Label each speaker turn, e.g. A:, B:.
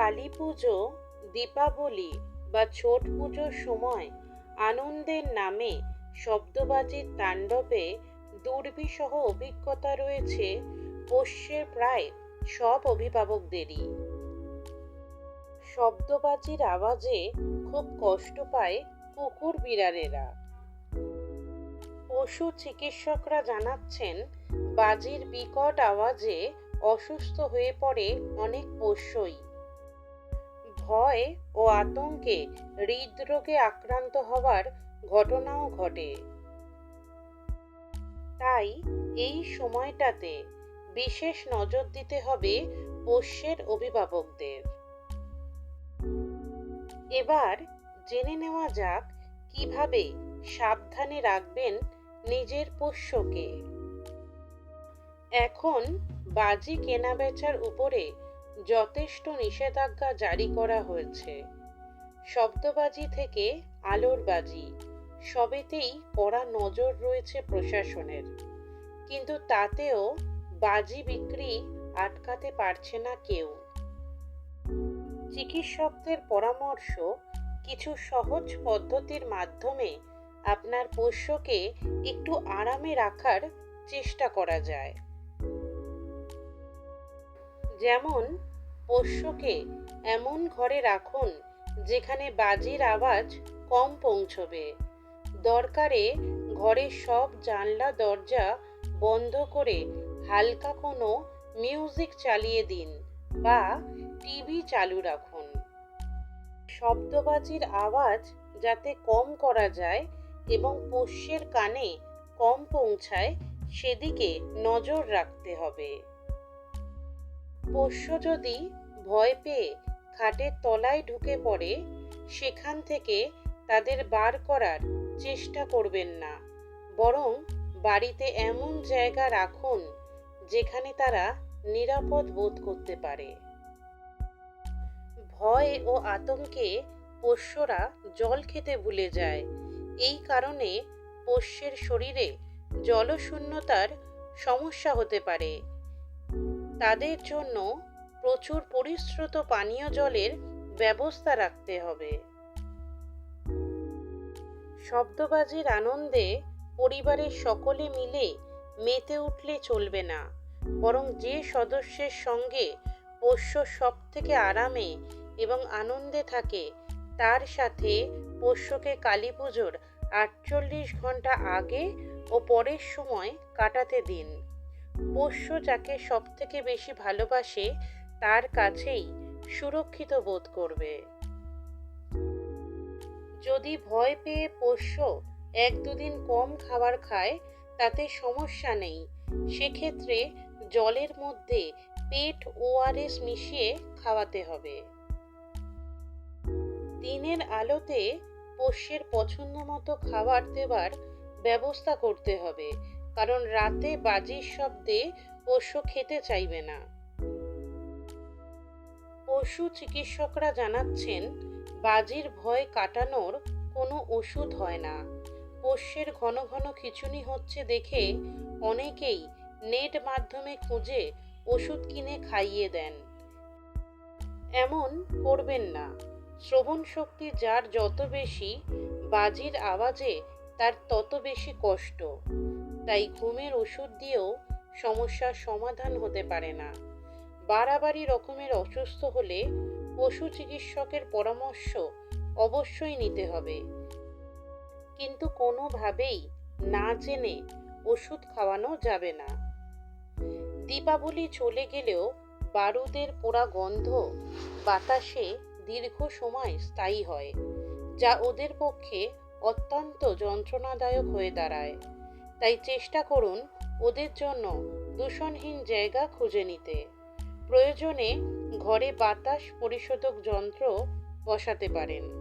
A: কালী পুজো, দীপাবলি বা ছট পুজোর সময় আনন্দের নামে শব্দবাজির তাণ্ডবে দুর্বিষহ অভিজ্ঞতা রয়েছে পোষ্যের প্রায় সব অভিভাবকদেরই। শব্দবাজির আওয়াজে খুব কষ্ট পায় কুকুর বিড়ালেরা। পশু চিকিৎসকরা জানাচ্ছেন, বাজির বিকট আওয়াজে অসুস্থ হয়ে পড়ে অনেক পোষ্যই। ভয় ও আতঙ্কে হৃদরোগে আক্রান্ত হওয়ার ঘটনাও ঘটে। তাই এই সময়টাতে বিশেষ নজর দিতে হবে পোষ্যের অভিভাবকদের। এবার জেনে নেওয়া যাক কীভাবে সাবধানে রাখবেন নিজের পোষ্যকে। এখন বাজি কেনাবেচার উপরে যথেষ্ট নিষেধাজ্ঞা জারি করা হয়েছে। শব্দবাজি থেকে আলোর বাজি, সবেতেই কড়া নজর রয়েছে প্রশাসনের। কিন্তু তাতেও বাজি বিক্রি আটকাতে পারছে না কেউ। চিকিৎসকদের পরামর্শ, কিছু সহজ পদ্ধতির মাধ্যমে আপনার পোষ্যকে একটু আরামে রাখার চেষ্টা করা যায়। যেমন পোষ্যকে এমন ঘরে রাখুন যেখানে বাজির আওয়াজ কম পৌঁছবে। দরকারে ঘরের সব জানলা, দরজা বন্ধ করে হালকা কোনো মিউজিক চালিয়ে দিন বা টিভি চালু রাখুন। শব্দবাজির আওয়াজ যাতে কম করা যায় এবং পোষ্যের কানে কম পৌঁছায় সেদিকে নজর রাখতে হবে। পোষ্য যদি ভয় পেয়ে খাটের তলায় ঢুকে পড়ে, সেখান থেকে তাদের বার করার চেষ্টা করবেন না। বরং বাড়িতে এমন জায়গা রাখুন যেখানে তারা নিরাপদ বোধ করতে পারে। ভয় ও আতঙ্কে পোষ্যরা জল খেতে ভুলে যায়। এই কারণে পোষ্যের শরীরে জলশূন্যতার সমস্যা হতে পারে। তাদের জন্য প্রচুর পরিশ্রুত পানীয় জলের ব্যবস্থা রাখতে হবে। শব্দবাজির আনন্দে পরিবারের সকলে মিলে মেতে উঠলে চলবে না, বরং যে সদস্যের সঙ্গে পোষ্য সব থেকে আরামে এবং আনন্দে থাকে, তার সাথে পোষ্যকে কালী পুজোর আটচল্লিশ ঘণ্টা আগে ও পরের সময় কাটাতে দিন। পোষ্য যাকে সব থেকে বেশি ভালোবাসে, তার কাছেই সুরক্ষিত বোধ করবে। যদি ভয় পেয়ে পোষ্য এক দুদিন কম খাবার খায়, তাতে সমস্যা নেই। সেক্ষেত্রে জলের মধ্যে পেট ওআরএস মিশিয়ে খাওয়াতে হবে। দিনের আলোতে পোষ্যের পছন্দ মতো খাবার দেবার ব্যবস্থা করতে হবে। কারণ রাতে বাজির শব্দে পোষ্য খেতে চাইবে না। পশু চিকিৎসকরা জানাচ্ছেন, বাজির ভয় কাটানোর কোনো ওষুধ হয় না। পোষ্যের ঘন ঘন খিচুনি হচ্ছে দেখে অনেকেই নেট মাধ্যমে খুঁজে ওষুধ কিনে খাইয়ে দেন। এমন করবেন না। শ্রবণ শক্তি যার যত বেশি, বাজির আওয়াজে তার তত বেশি কষ্ট। তাই ঘুমের ওষুধ দিয়েও সমস্যার সমাধান হতে পারে না। বাড়াবাড়ি রকমের অসুস্থ হলে পশু চিকিৎসকের পরামর্শ অবশ্যই নিতে হবে। কিন্তু কোনোভাবেই না জেনে ওষুধ খাওয়ানো যাবে না। দীপাবলি চলে গেলেও বারুদের পোড়া গন্ধ বাতাসে দীর্ঘ সময় স্থায়ী হয়, যা ওদের পক্ষে অত্যন্ত যন্ত্রণাদায়ক হয়ে দাঁড়ায়। তাই চেষ্টা করুন ওদের জন্য দূষণহীন জায়গা খুঁজে নিতে। প্রয়োজনে ঘরে বাতাস পরিশোধক যন্ত্র বসাতে পারেন।